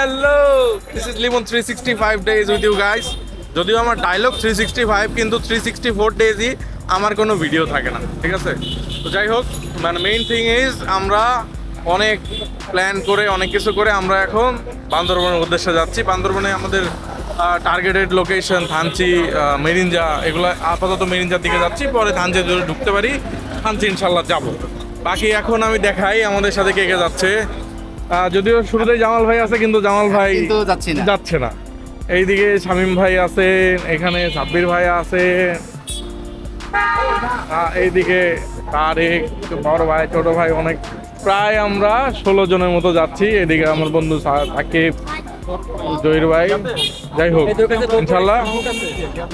Hello this is Limon three sixty five days with you guys যদিও আমার dialogue three sixty five কিন্তু three sixty four ডেজই আমার কোনো ভিডিও থাকে না, ঠিক আছে? তো যাই হোক মানে মেইন থিং ইজ আমরা অনেক প্ল্যান করে, অনেক কিছু করে আমরা এখন বান্দরবনের উদ্দেশ্যে যাচ্ছি। বান্দরবনে আমাদের টার্গেটেড লোকেশন থানচি মেরিঞ্জা এগুলো আপাতত মেরিঞ্জার দিকে যাচ্ছি। পরে থানচি যদি ঢুকতে পারি। থানচি ইনশাল্লাহ যাব। বাকি এখন আমি দেখাই আমাদের সাথে কে কে যাচ্ছে। যদিও শুরুতেই জামাল ভাই আছে কিন্তু জামাল ভাই কিন্তু যাচ্ছি না। যাচ্ছে না। এইদিকে শামীম ভাই আছে এখানে সাব্বির ভাই আছে। এইদিকে তারেক বড় ভাই ছোট ভাই অনেক। প্রায় আমরা ষোলো জনের মতো যাচ্ছি। এদিকে আমার বন্ধু সাকিব জহির ভাই। যাই হোক ইনশাল্লাহ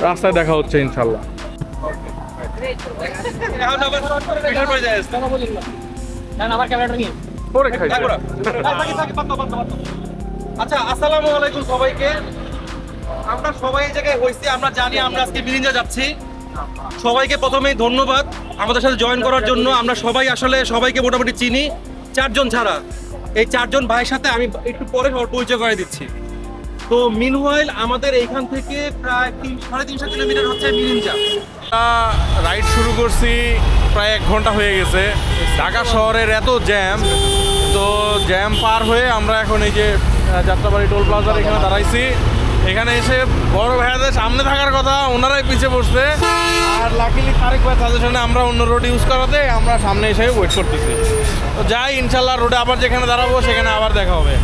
রাস্তায় দেখা হচ্ছে ইনশাল্লাহ। পরে খাই আচ্ছা আসসালামু আলাইকুম সবাইকে। আমরা সবাই এই জায়গায় হয়েছি আমরা জানি আমরা আজকে বিরিঞ্জা যাচ্ছি। সবাইকে প্রথমেই ধন্যবাদ আমাদের সাথে জয়েন করার জন্য। আমরা সবাই আসলে সবাইকে মোটামুটি চিনি। চারজন ছাড়া। এই চারজন ভাইয়ের সাথে আমি একটু পরে সবার পরিচয় করে দিচ্ছি। তো মিনওয়াইল আমাদের এইখান থেকে প্রায় তিন সাড়ে তিনশো কিলোমিটার হচ্ছে মিরিঞ্জা রাইড শুরু করছি প্রায় এক ঘণ্টা হয়ে গেছে। ঢাকা শহরের এত জ্যাম জ্যাম পার হয়ে আমরা এখন এই যে যাত্রাবাড়ি টোল প্লাজার এখানে দাঁড়াইছি। এখানে এসে বড় ভাইয়াদের সামনে থাকার কথা, ওনারাই পিছিয়ে পড়ছে। আর লাকিলি তারেক ভাই সাজেশনে আমরা অন্য রোড ইউজ করাতে আমরা সামনে এসে ওয়েট করতেছি। তো যাই ইনশাল্লাহ রোডে আবার যেখানে দাঁড়াবো, সেখানে আবার দেখা হবে।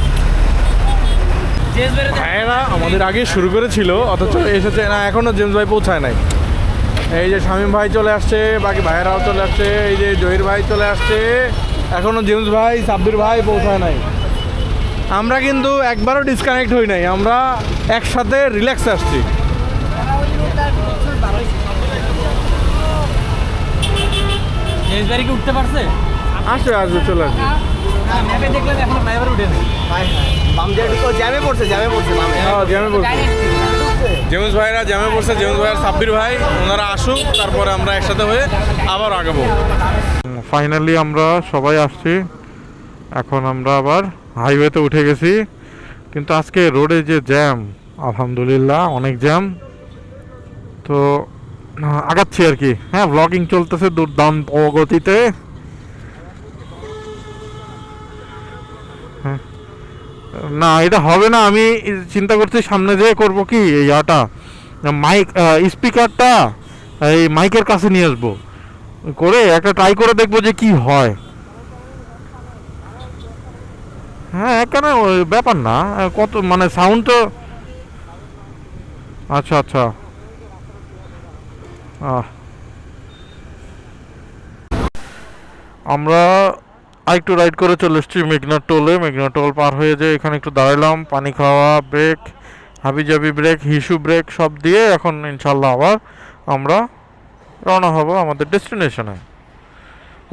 ভাইয়েরা আমাদের আগে শুরু করেছিল, অথচ এসেছে না এখনও জেমস ভাই পৌঁছায় নাই। এই যে শামীম ভাই চলে আসছে, বাকি ভাইয়েরাও চলে আসছে, এই যে জহির ভাই চলে আসছে। এখনও জেমস ভাই সাব্বির ভাই পৌঁছায় নাই। আমরা কিন্তু একবারও ডিসকানেক্ট হই নাই আমরা একসাথে রিল্যাক্স আসছি। কি উঠতে পারছে? আসবে আসবে চলে আসবে ম্যাপে দেখলাম এখন ড্রাইভার উঠেনি বাম জ্যামে পড়ছে জ্যামে পড়ছে হ্যাঁ জ্যামে পড়ছে। জেমস ভাইরা, জ্যামে পড়ছে জেমস ভাইয়ের সাব্বির ভাই, ওনারা আসুক, তারপরে আমরা একসাথে হয়ে আবার আগাবো। ফাইনালি আমরা সবাই আসছি। এখন আমরা আবার হাইওয়েতে উঠে গেছি। কিন্তু আজকে রোডে যে জ্যাম আলহামদুলিল্লাহ অনেক জ্যাম তো আগাচ্ছি আর কি। হ্যাঁ ব্লগিং চলতেছে দুর্দান্ত গতিতে। না, এটা হবে না, আমি চিন্তা করছি সামনে যেয়ে করব কি এই আটা? মাইক স্পিকারটা এই মাইকের কাছে নিয়ে আসব। করে একটা ট্রাই করে দেখব যে কি হয়। হ্যাঁ কেন ব্যাপার না কত মানে সাউন্ড তো আচ্ছা আচ্ছা। আমরা আরেকটু রাইড করে চলে এসেছি মেঘনা টোলে মেঘনা টোল পার হয়ে যে এখানে একটু দাঁড়ালাম পানি খাওয়া ব্রেক হাবিজাবি ব্রেক হিসু ব্রেক সব দিয়ে এখন ইনশাল্লাহ আবার আমরা রওনা হব আমাদের ডেস্টিনেশনে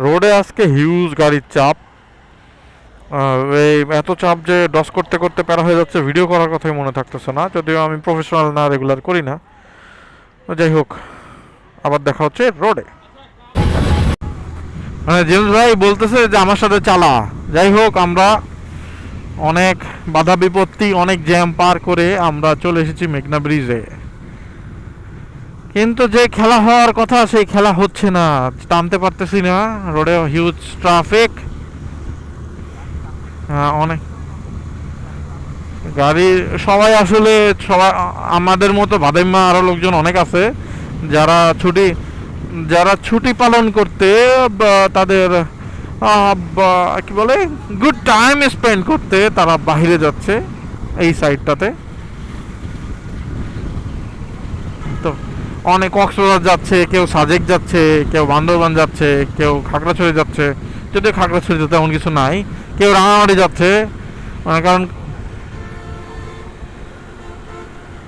রোডে আজকে হিউজ গাড়ির চাপ। এই এত চাপ যে ডস করতে করতে প্যারা হয়ে যাচ্ছে ভিডিও করার কথাই মনে থাকতেছে না। যদিও আমি প্রফেশনাল না রেগুলার করি না। যাই হোক, আবার দেখা হচ্ছে রোডে মানে জেমস ভাই বলতেছে যে আমার সাথে চালা। যাই হোক, আমরা অনেক বাধা বিপত্তি, অনেক জ্যাম পার করে আমরা চলে এসেছি মেঘনা ব্রিজে। কিন্তু যে খেলা হওয়ার কথা, সেই খেলা হচ্ছে না। টানতে পারতেছি না, রোডে হিউজ ট্রাফিক হ্যাঁ অনেক গাড়ি, সবাই আসলে সবাই আমাদের মতো বাদাইমা আরও লোকজন অনেক আছে, যারা ছুটি যারা ছুটি পালন করতে তাদের কি বলে গুড টাইম স্পেন্ড করতে তারা বাইরে যাচ্ছে এই সাইডটাতে তো অনেক কক্সবাজার যাচ্ছে, কেউ সাজেক যাচ্ছে, কেউ বান্দরবান যাচ্ছে, কেউ খাগড়াছড়ি যাচ্ছে। যদিও খাগড়াছড়িতে তেমন কিছু নাই, কেউ রাঙামাটি যাচ্ছে কারণ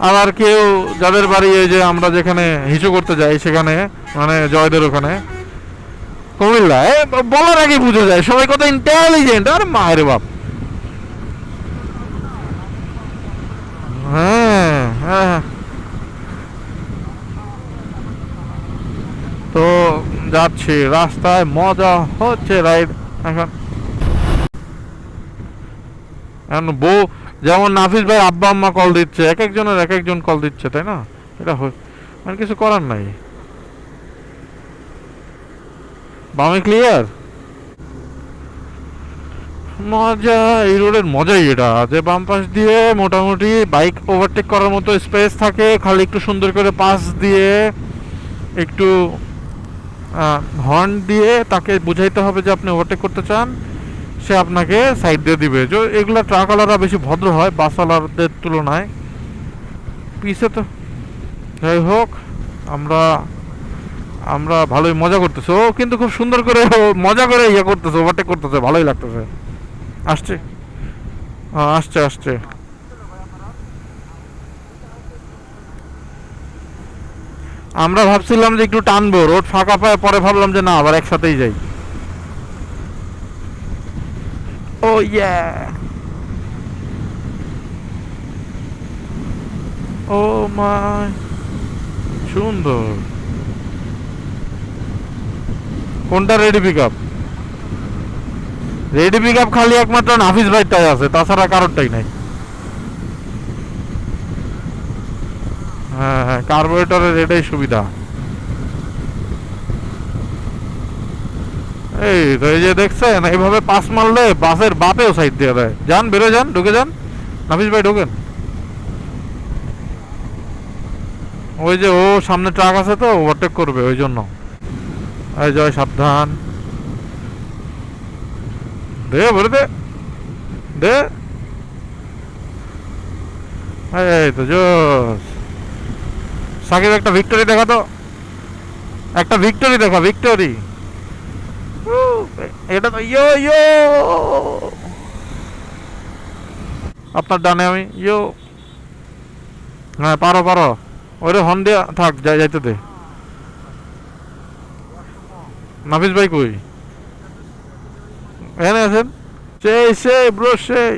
আবার কেউ যাদের বাড়ি এই যে আমরা যেখানে হিসু করতে যাই সেখানে মানে জয়দের ওখানে, কুমিল্লা, এ বলার আগে বুঝে যায়, সবাই কত ইন্টেলিজেন্ট আর মায়ের বাপ। হ্যাঁ হ্যাঁ। তো যাচ্ছি, রাস্তায় মজা হচ্ছে রাইড এখন। এখন বউ যেমন নাফিস ভাই আব্বা আম্মা কল দিচ্ছে, এক একজনের এক একজন কল দিচ্ছে, তাই না? এটা মানে কিছু করার নাই। বামে ক্লিয়ার মজা, এই রোডের মজাই এটা। যে বাম পাশ দিয়ে মোটামুটি বাইক ওভারটেক করার মতো স্পেস থাকে, খালি একটু সুন্দর করে পাস দিয়ে একটু হর্ন দিয়ে তাকে বুঝাইতে হবে যে আপনি ওভারটেক করতে চান। সে আপনাকে সাইড দিয়ে দিবে। যে এগুলো ট্রাকওয়ালারা বেশি ভদ্র হয় বাসওয়ালাদের তুলনায়। পিছে তো যাই হোক আমরা আমরা ভালোই মজা করতেছে। ও কিন্তু খুব সুন্দর করে মজা করে ইয়ে করতেছে ওভারটেক করতেছে ভালোই লাগতেছে। আসছে। হ্যাঁ, আসছে আসছে। আমরা ভাবছিলাম যে একটু টানবো রোড ফাঁকা পায় পরে ভাবলাম যে না আবার একসাথেই যাই। ও ইয়া ও মাই সুন্দর। কোনটা ready pick up ready pick up খালি একমাত্র নাফিস ভাইটাই আছে, তাছাড়া কারোরটাই নাই। হ্যাঁ হ্যাঁ কার্বোরেটরের এটাই সুবিধা। এই, তো এই যে দেখছেন, এইভাবে পাস মারলে বাসের বাপেও সাইড দিয়ে দেয়। যান, বেরো, যান, ঢুকে যান। নাফিস ভাই, ঢোকেন। ওই যে, ও সামনে ট্রাক আছে তো ওভারটেক করবে, ওই জন্য। এই জয় সাবধান। দে বলে দে। দে। এই তো জোস সাকিব, একটা ভিক্টোরি দেখা তো একটা ভিক্টোরি দেখা ভিক্টোরি এটা তো ইয়ো ইয়ো! আপনার ডানে আমি, ইয়ো! হ্যাঁ পারো পারো। ওরে হন দিয়ে থাক, যাই, যাইতে দে। নাফিস ভাই কই? এখানে আছেন? সেই সেই, ব্রো, সেই।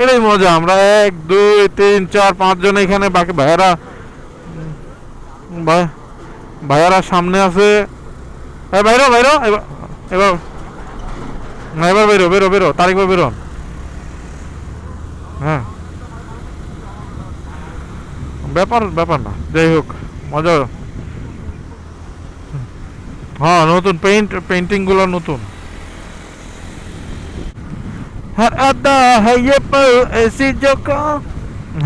এটাই মজা, আমরা এক, দুই, তিন, চার, পাঁচ জন এখানে বাকি ভাইয়ারা ভাইয়ারা সামনে আছে। বাইরো বাইরো এবার না, এবার বেরো বেরো বেরো ভাই বেরো হ্যাঁ। ব্যাপার ব্যাপার না যাই হোক মজা। হ্যাঁ নতুন পেইন্ট পেইন্টিংগুলো নতুন। হ্যাঁ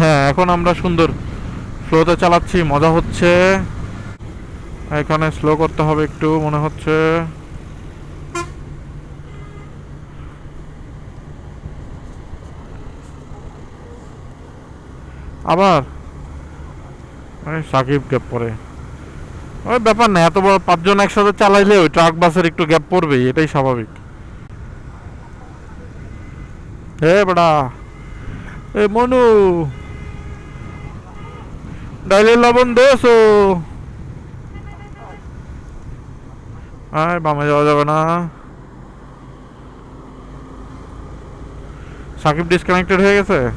হ্যাঁ এখন আমরা সুন্দর ফ্লোতে চালাচ্ছি মজা হচ্ছে। এখানে স্লো করতে হবে একটু, মনে হচ্ছে। আবার? সাকিব গ্যাপ পরে। ওই ব্যাপার না, এত বড় পাঁচজন একসাথে চালাইলে ওই ট্রাক বাসের একটু গ্যাপ পড়বেই এটাই স্বাভাবিক। হে বড়া এ মনু। ডাইলে লবণ দেছো। আয়, বামে যাওয়া যাবে না। সাকিব ডিসকানেক্টেড হয়ে গেছে?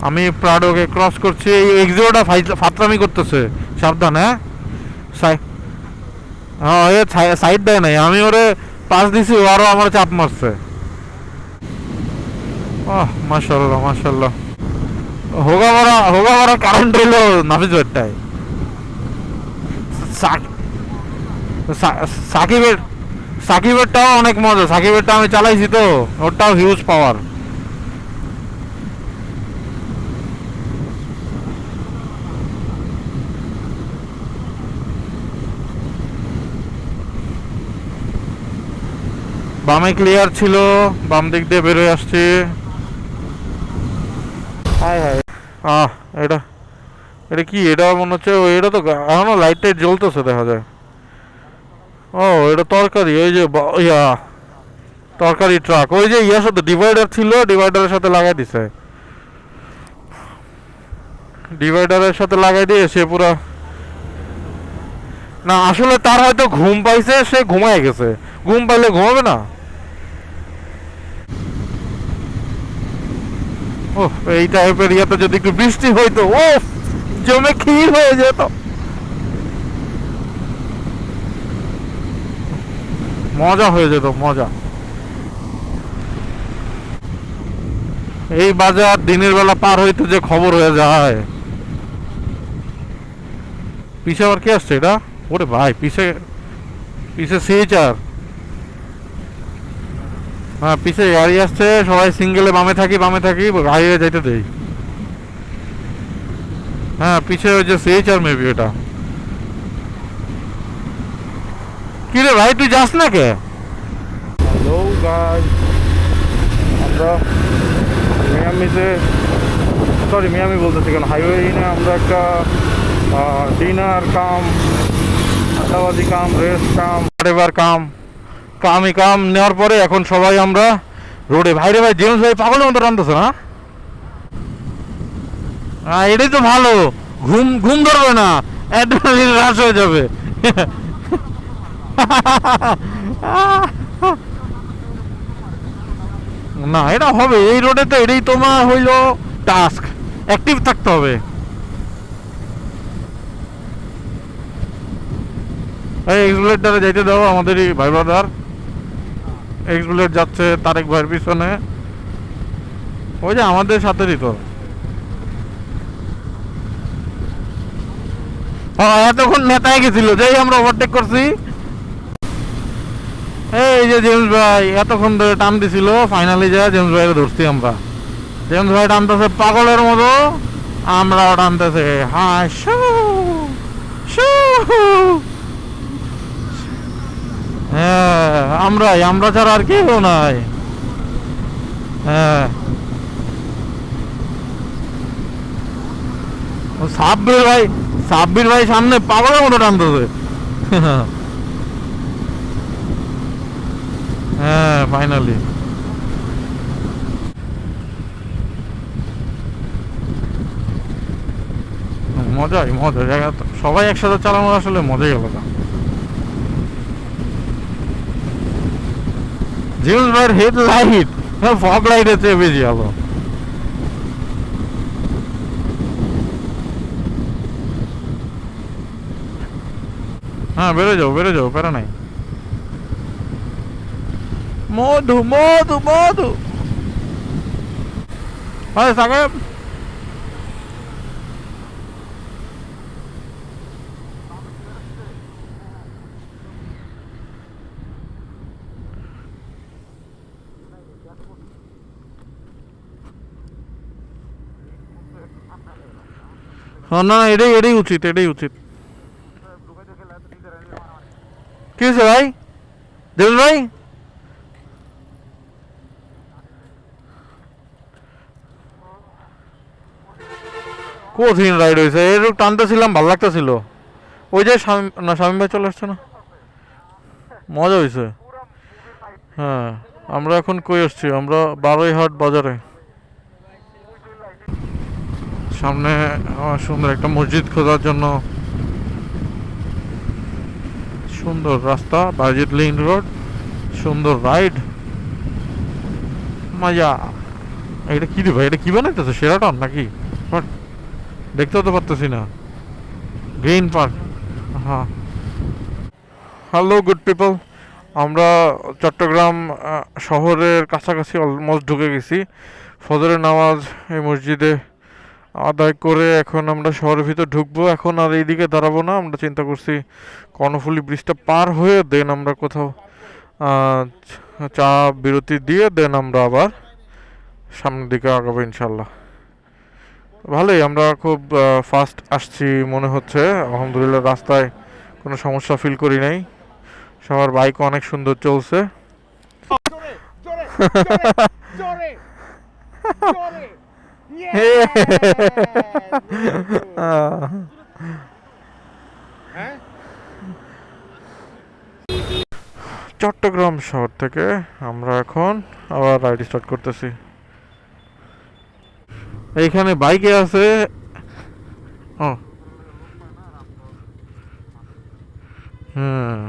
আমি প্রাডোকে ক্রস করছি, এই এক্সিওটা ফাতরামি করতেছে। সাবধান হ্যাঁ? হ্যাঁ এ সাইড দেয় নাই। আমি ওরে পাস দিছি, ও আরও আমার চাপ মারছে। আহ মাশাল্লাহ মাশাল্লাহ হোগা মারা হোগা মারা কারেন্ট রইল সাক- সা- সাকিবের সাকিবেরটাও অনেক মজা সাকিবেরটা আমি চালাইছি তো ওরটাও হিউজ পাওয়ার বামে ক্লিয়ার ছিল বাম দিক দিয়ে বেরোয় আসছি। হায় হায় আহ এটা এটা কি? এটা মনে হচ্ছে এটা তো এখনও লাইট টাইট জ্বলতেছে দেখা যায়। ও, এটা তরকারি ওই যে ইয়া, তরকারি ট্রাক ওই যে ইয়ার সাথে ডিভাইডার ছিল ডিভাইডারের সাথে লাগাই দিছে। ডিভাইডারের সাথে লাগাই দিয়ে সে পুরা না, আসলে তার হয়তো ঘুম পাইছে, সে ঘুমায় গেছে। ঘুম পাইলে ঘুমাবে না? ও এই টাইপের ইয়াতে যদি একটু বৃষ্টি হইতো ও জমে ক্ষীর হয়ে যেত। মজা হয়ে যেত, মজা। এই বাজার দিনের বেলা পার হইতে যে খবর হয়ে যায়। পিছে আবার কে আসছে এটা? ওরে ভাই, পিছে পিছে সিএচআর হ্যাঁ পিছে গাড়ি আসছে, সবাই সিঙ্গেলে বামে থাকি বামে থাকি হাইওয়ে যাইতে দেই। হ্যাঁ পিছে ওই যে সিএচআর মেবি এটা। কি রে ভাই তুই যাস না কে? হ্যালো গাইস আমরা মিয়ামিতে সরি মিয়ামি বলতেছি কেন? হাইওয়ে না আমরা একটা ডিনার কাম আড্ডাবাজি কাম রেস্ট কাম। এবার কাম কামই কাম নেওয়ার পরে এখন সবাই আমরা রোডে। ভাইরে ভাই জেমস ভাই পাগলের মতো রান্ধতেছে না? হ্যাঁ এটাই তো ভালো। ঘুম ঘুম ধরবে না। অ্যাড্রেনালিন হ্রাস হয়ে যাবে। না, এটা হবে। এই রোডে তো এটাই তোমার হইল টাস্ক অ্যাক্টিভ থাকতে হবে। এক্সবুলেট দ্বারা যাইতে দাও ভাই ব্রাদার এক্সবুলেট যাচ্ছে তারেক ভাইয়ের পিছনে। ওই যে আমাদের সাথেরই তো। এতক্ষণ নেতায় গেছিল। যেই আমরা ওভারটেক করছি। এই যে জেমস ভাই, এতক্ষণ ধরে টান দিছিল ফাইনালি যা জেমস ভাইকে ধরছি আমরা। জেমস ভাই টানতেছে পাগলের মতো, আমরাও টানতেছে হ্যাঁ শু শু। হ্যাঁ আমরাই, আমরা ছাড়া আর কেউ নাই। হ্যাঁ। সাব্বির ভাই সাব্বির ভাই সামনে পাগলের মতো টানতেছে। হ্যাঁ ফাইনালি মজাই মজা জায়গা সবাই একসাথে চালানো আসলে মজাই আলাদা। জেমস ভাইয়ের হেড লাইট হ্যাঁ ফগ লাইটের চেয়ে বেশি ভালো হ্যাঁ বেরো যাও বেরো যাও, প্যারা নাই। মধু মধু মধু হয় সাহেব হ্যাঁ না এটাই এটাই উচিত এটাই উচিত কি হয়েছে ভাই দেবুল ভাই কঠিন রাইড হয়েছে। এর টানতেছিলাম ভালো লাগতেছিল। ওই যে স্বামী না স্বামী ভাই চলে আসছে না? মজা হয়েছে। হ্যাঁ আমরা এখন কই আসছি? আমরা বারোই হাট বাজারে। সামনে আহ, সুন্দর একটা মসজিদ খোঁজার জন্য। সুন্দর রাস্তা বাজিত লিং রোড। সুন্দর রাইড মজা। এটা কি রে ভাই? এটা কি বানাইতেছে? সেরাটন নাকি? দেখতেও তো পারতেছি না। গ্রিন পার্ক হ্যাঁ হ্যালো গুড পিপল আমরা চট্টগ্রাম শহরের কাছাকাছি অলমোস্ট ঢুকে গেছি। ফজরের নামাজ এই মসজিদে আদায় করে এখন আমরা শহরের ভিতর ঢুকবো। এখন আর এইদিকে দাঁড়াবো না, আমরা চিন্তা করছি কর্ণফুলি ব্রিজটা পার হয়ে দেন আমরা কোথাও চা বিরতি দিয়ে দেন আমরা আবার। সামনের দিকে আগাবো ইনশাল্লাহ। ভালোই, আমরা খুব ফাস্ট আসছি মনে হচ্ছে। আলহামদুলিল্লাহ রাস্তায় কোনো সমস্যা ফিল করি নাই। সবার বাইক অনেক সুন্দর চলছে। চট্টগ্রাম শহর থেকে আমরা এখন আবার রাইড স্টার্ট করতেছি। এইখানে বাইকে আছে। ও। হ্যাঁ।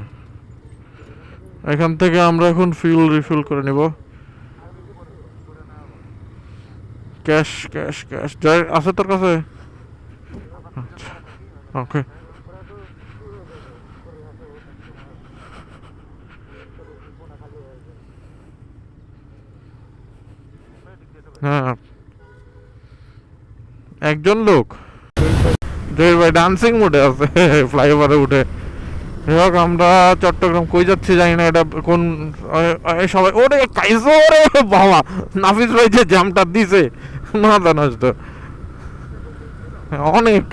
এখান থেকে আমরা এখন ফিউল রিফিল করে নিব। ক্যাশ ক্যাশ ক্যাশ যাই, আছে তোর কাছে? আচ্ছা ওকে হ্যাঁ। একজন লোক। ভাই ডান্সিং মোডে আছে ফ্লাইওভারে উঠে। যাই হোক, আমরা চট্টগ্রাম কই যাচ্ছি জানি না এটা কোন সবাই, ওরে কাইজো রে বাবা, নাফিস ভাই যে জ্যামটা দিছে, মাথা নষ্ট। অনেক।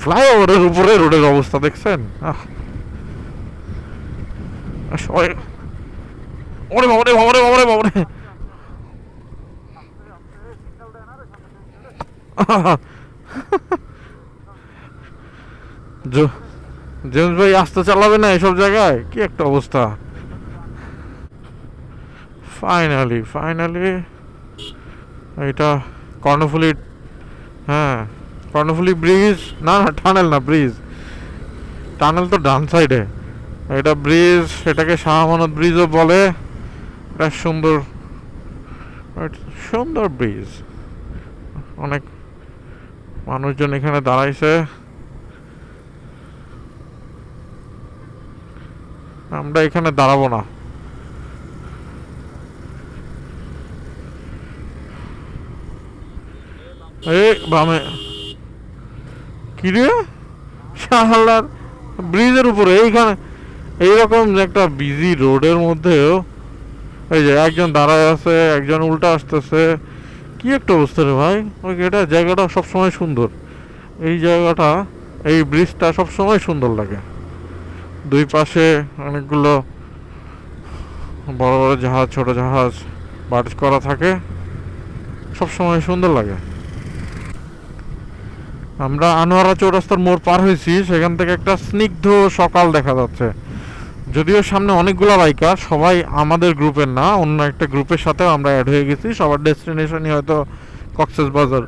ফ্লাইওভারের উপরে রোডের অবস্থা দেখছেন? আহ। সবাই ওরে বাবারে বাবারে বাবারে বাবারে জো- জেমস ভাই আস্তে চালাবে না এসব জায়গায়? কি একটা অবস্থা? ফাইনালি ফাইনালি এটা কর্ণফুলি হ্যাঁ কর্ণফুলি ব্রিজ না না টানেল না ব্রিজ টানেল তো ডান সাইডে এটা ব্রিজ এটাকে শাহ আমানত ব্রিজও বলে। এটা সুন্দর সুন্দর ব্রিজ অনেক মানুষজন এখানে দাঁড়াইছে। আমরা এখানে দাঁড়াবো না। এ বামে। কি রে? শাহালার ব্রিজের উপরে, এইখানে। এইরকম একটা বিজি রোডের মধ্যেও এই যে একজন দাঁড়ায় আছে, একজন উল্টা আসতেছে। কি একটা অবস্থা রে ভাই? ওই এটা জায়গাটা সবসময় সুন্দর। এই জায়গাটা, এই ব্রিজটা সবসময় সুন্দর লাগে। দুই পাশে অনেকগুলো বড় বড় জাহাজ, ছোট জাহাজ, বার্জ করা থাকে। সবসময় সুন্দর লাগে। আমরা আনোয়ারা চৌরাস্তার মোড় পার হয়েছি, সেখান থেকে একটা স্নিগ্ধ সকাল দেখা যাচ্ছে। যদিও সামনে অনেকগুলো বাইকার সবাই আমাদের গ্রুপের না, অন্য একটা গ্রুপের সাথেও আমরা অ্যাড হয়ে গেছি, সবার ডেস্টিনেশনই হয়তো কক্সেস বাজার।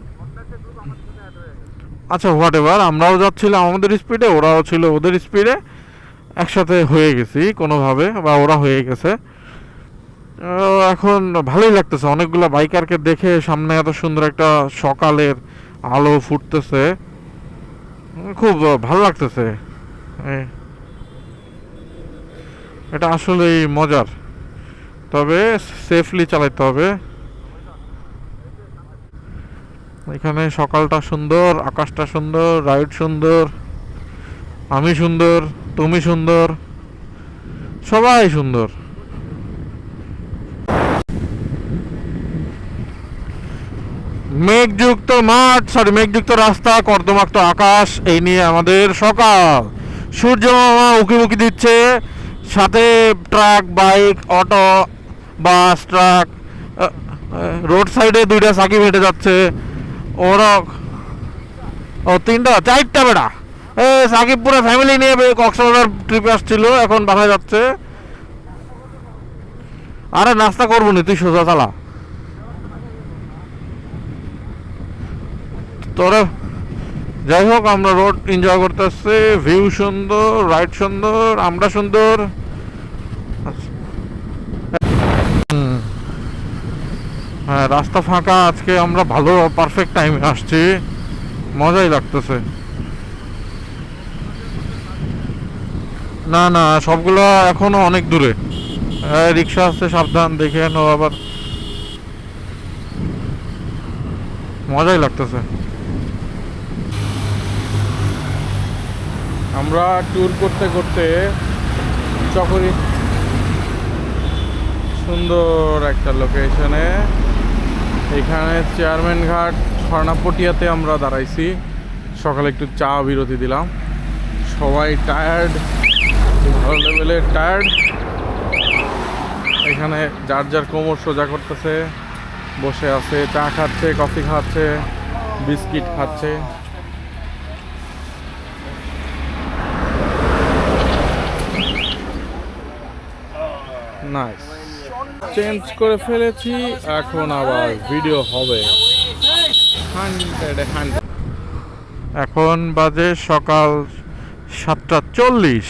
আচ্ছা হোয়াট এভার আমরাও যাচ্ছিলাম আমাদের স্পিডে ওরাও ছিল ওদের স্পিডে একসাথে হয়ে গেছি কোনোভাবে, বা ওরা হয়ে গেছে। এখন ভালোই লাগতেছে, অনেকগুলো বাইকারকে দেখে সামনে এত সুন্দর একটা সকালের আলো ফুটতেছে। খুব ভালো লাগতেছে। এটা আসলেই মজার। তবে সেফলি চালাতে হবে। এখানে সকালটা সুন্দর, আকাশটা সুন্দর রাইড সুন্দর, আমি সুন্দর, তুমি সুন্দর, সবাই সুন্দর। মেঘযুক্ত মাঠ সরি মেঘযুক্ত রাস্তা, কর্দমাক্ত আকাশ, এই নিয়ে আমাদের সকাল। সূর্য মামা উকি উকি দিচ্ছে সাথে truck, bike, auto, bus, truck road সাইডে দুইটা সাকিব হেঁটে যাচ্ছে। ওরা, ও, তিনটা, চারটা বেড়া। এ, সাকিব পুরো ফ্যামিলি নিয়ে কক্সবাজার ট্রিপে আসছিল, এখন বাসায় যাচ্ছে। আরে, নাস্তা করব না, তুই সোজা চালা। তোরা, যাই হোক, আমরা রোড এনজয় করতে আসছি। ভিউ সুন্দর রাইড সুন্দর, আমরা সুন্দর। হ্যাঁ রাস্তা ফাঁকা আজকে আমরা ভালো পারফেক্ট টাইমে আসছি। মজাই লাগতেছে। না না সবগুলো এখনও অনেক দূরে। হ্যাঁ, রিক্সা আসছে সাবধান দেখে নো আবার। মজাই লাগতেছে। আমরা ট্যুর করতে করতে চকরি সুন্দর একটা লোকেশনে এখানে চেয়ারম্যান ঘাট স্বর্ণাপটিয়াতে আমরা দাঁড়াইছি। সকালে একটু চা বিরতি দিলাম। সবাই টায়ার্ড ভালো লেভেলের টায়ার্ড এখানে যার যার কোমর সোজা করতেছে, বসে আছে, চা খাচ্ছে, কফি খাচ্ছে, বিস্কিট খাচ্ছে। নাইস চেঞ্জ করে ফেলেছি এখন আবার ভিডিও হবে। এখন বাজে সকাল সাতটা চল্লিশ।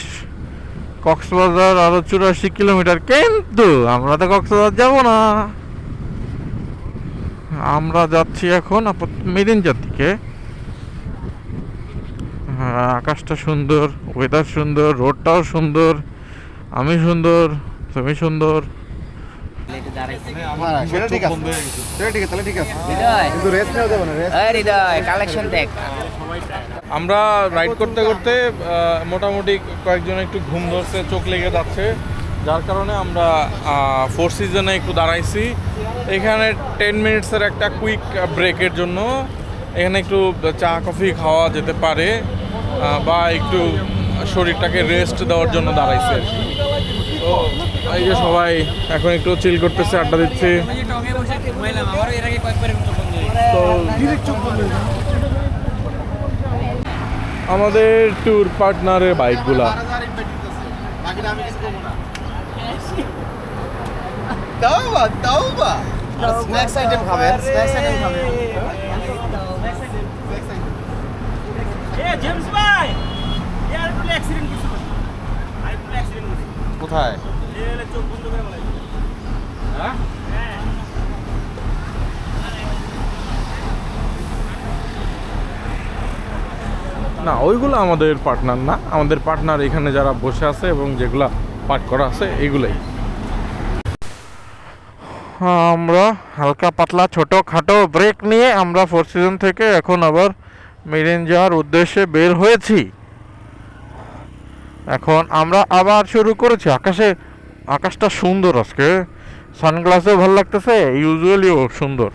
কক্সবাজার আরও চুরাশি কিলোমিটার কিন্তু আমরা তো কক্সবাজার যাব না। আমরা যাচ্ছি এখন মেদিনজার দিকে। হ্যাঁ, আকাশটা সুন্দর ওয়েদার সুন্দর রোডটাও সুন্দর আমি সুন্দর তুমি সুন্দর। আমরা রাইড করতে করতে মোটামুটি কয়েকজন একটু ঘুম ধরছে চোখ লেগে যাচ্ছে। যার কারণে আমরা ফোর সিজনে একটু দাঁড়াইছি। এখানে টেন মিনিটসের একটা কুইক ব্রেকের জন্য। এখানে একটু চা কফি খাওয়া যেতে পারে বা একটু শরীরটাকে রেস্ট দেওয়ার জন্য দাঁড়াইছে। আর কি। তো এই যে সবাই এখন একটু চিল করতেছে আড্ডা দিচ্ছে। আমাদের ট্যুর পার্টনারের বাইকগুলা তাওবা তাওবা স্ন্যাক্স আইটেম খাবেন স্ন্যাক্স আইটেম খাবেন কোথায়? না, ওইগুলো আমাদের পার্টনার না। আমাদের পার্টনার এখানে যারা বসে আছে এবং যেগুলা পাঠ করা আছে এইগুলাই আমরা হালকা পাতলা, ছোট খাটো ব্রেক নিয়ে আমরা ফোর সিজন থেকে এখন আবার মেরিন যাওয়ার উদ্দেশ্যে বের হয়েছি। এখন আমরা আবার শুরু করেছি। আকাশে আকাশটা সুন্দর আজকে। সানগ্লাসেও ভালো লাগতেছে, ইউজুয়ালিও সুন্দর।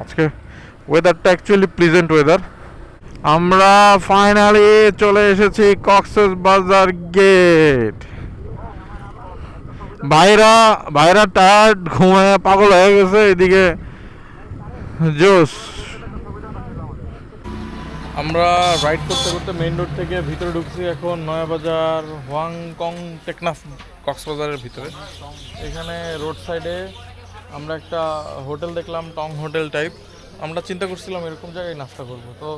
আজকে ওয়েদারটা অ্যাকচুয়ালি প্লিজেন্ট ওয়েদার আমরা ফাইনালি চলে এসেছি কক্সেস বাজার গেট ভাইরা ভাইরা টায়ার্ড ঘুমায়, পাগল হয়ে গেছে এদিকে। জোস। আমরা রাইড করতে করতে মেইন রোড থেকে ভিতরে ঢুকছি এখন নয়াবাজার হোয়াংকং টেকনাফ কক্সবাজারের ভিতরে। এখানে রোড সাইডে আমরা একটা হোটেল দেখলাম টং হোটেল টাইপ আমরা চিন্তা করছিলাম এরকম জায়গায় নাস্তা করব। তো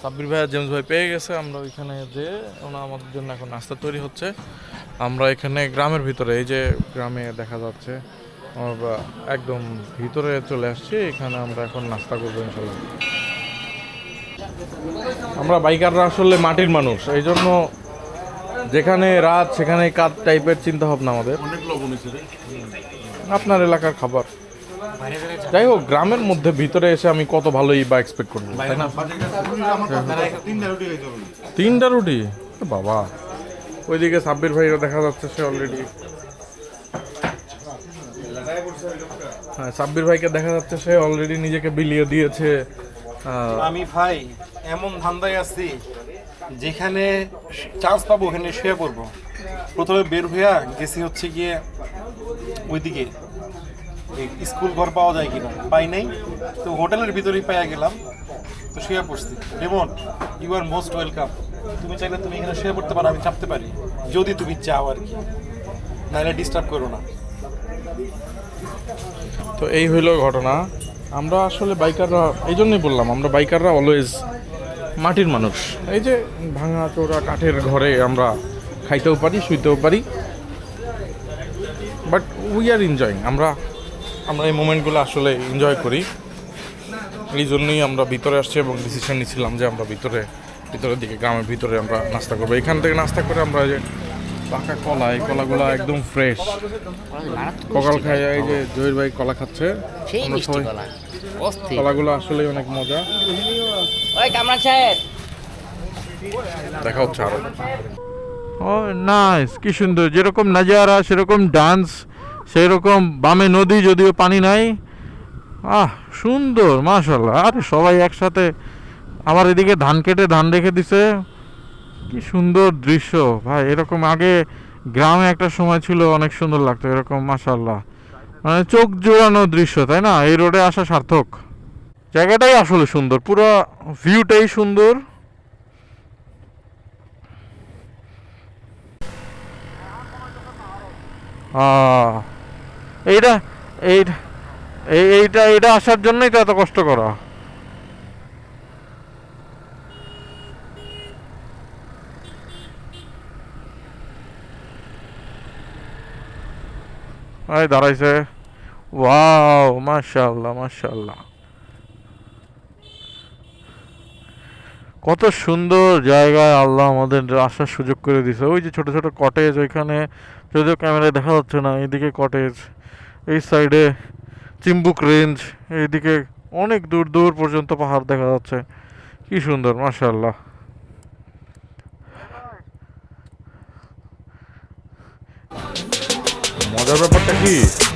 সাব্বির ভাই আর জেমস ভাই পেয়ে গেছে। আমরা ওইখানে যে ওনা আমাদের জন্য এখন নাস্তা তৈরি হচ্ছে। আমরা এখানে গ্রামের ভিতরে, এই যে গ্রামে দেখা যাচ্ছে একদম ভিতরে চলে আসছি। এখানে আমরা এখন নাস্তা করব ইনশাল্লাহ। আমরা বাইকাররা আসলে মাটির মানুষ এই জন্য যেখানে রাত সেখানে কাত টাইপের চিন্তা ভাবনা আমাদের আপনার এলাকার খাবার। যাই হোক গ্রামের মধ্যে ভিতরে এসে আমি কত ভালোই বা এক্সপেক্ট করব তিনটা রুটি? বাবা। ওইদিকে সাব্বির ভাইরা দেখা যাচ্ছে সে অলরেডি হ্যাঁ সাব্বির ভাইকে দেখা যাচ্ছে সে অলরেডি নিজেকে বিলিয়ে দিয়েছে। আমি ভাই এমন ধান্দায় আছি যেখানে চান্স পাবো ওখানে শুয়ে পড়ব। প্রথমে বের হইয়া গেছি হচ্ছে গিয়ে ওইদিকে। স্কুল ঘর পাওয়া যায় কিনা পাই নাই। তো হোটেলের ভিতরেই পাইয়া গেলাম তো শুয়ে পড়ছি। Remon you are most welcome তুমি চাইলে তুমি এখানে শুয়ে পড়তে পারো আমি চাপতে পারি। যদি তুমি চাও আর কি। নাহলে ডিস্টার্ব করো না। তো এই হইল ঘটনা। আমরা আসলে বাইকাররা এই জন্যই বললাম, আমরা বাইকাররা অলওয়েজ মাটির মানুষ। এই যে ভাঙা চোরা কাঠের ঘরে আমরা খাইতেও পারি, শুইতেও পারি বাট উই আর এনজয়িং আমরা আমরা এই মোমেন্টগুলো আসলে এনজয় করি। এই জন্যই আমরা ভিতরে আসছি এবং ডিসিশন নিয়েছিলাম যে আমরা ভিতরে, ভিতরের দিকে, গ্রামের ভিতরে আমরা নাস্তা করব। এখান থেকে নাস্তা করে আমরা যে পাকা কলা এই কলাগুলো একদম ফ্রেশ ককাল খাই এই যে জহির ভাই কলা খাচ্ছে। কলাগুলো আসলে অনেক মজা। ওই কামরান সাহেব। দেখা হচ্ছে আরও। ও নাইস কি সুন্দর। যেরকম নাজারা সেরকম ডান্স সেরকম বামে নদী যদিও পানি নাই। আহ সুন্দর মাশাল্লাহ আরে সবাই একসাথে আমার এদিকে ধান কেটে ধান রেখে দিছে। কি সুন্দর দৃশ্য। ভাই, এরকম আগে গ্রামে একটা সময় ছিল, অনেক সুন্দর লাগতো, এরকম মাশাল্লাহ মানে চোখ জোড়ানো দৃশ্য, তাই না? এই রোডে আসা সার্থক। জায়গাটাই আসলে সুন্দর, পুরো ভিউটাই সুন্দর। এইটা এইটা এই- এইটা এইটা আসার জন্যই তো এত কষ্ট করা। এই দাঁড়াইছে। ওয়াও, মাশাআল্লাহ মাশাআল্লাহ। কত সুন্দর জায়গায় আল্লাহ আমাদের আসার সুযোগ করে দিছে ওই যে ছোট ছোট কটেজ ওইখানে, যদিও ক্যামেরায় দেখা যাচ্ছে না, এইদিকে কটেজ এই সাইডে চিম্বুক রেঞ্জ এইদিকে অনেক দূর দূর পর্যন্ত পাহাড় দেখা যাচ্ছে। কি সুন্দর, মাশাআল্লাহ। মজার ব্যাপারটা কি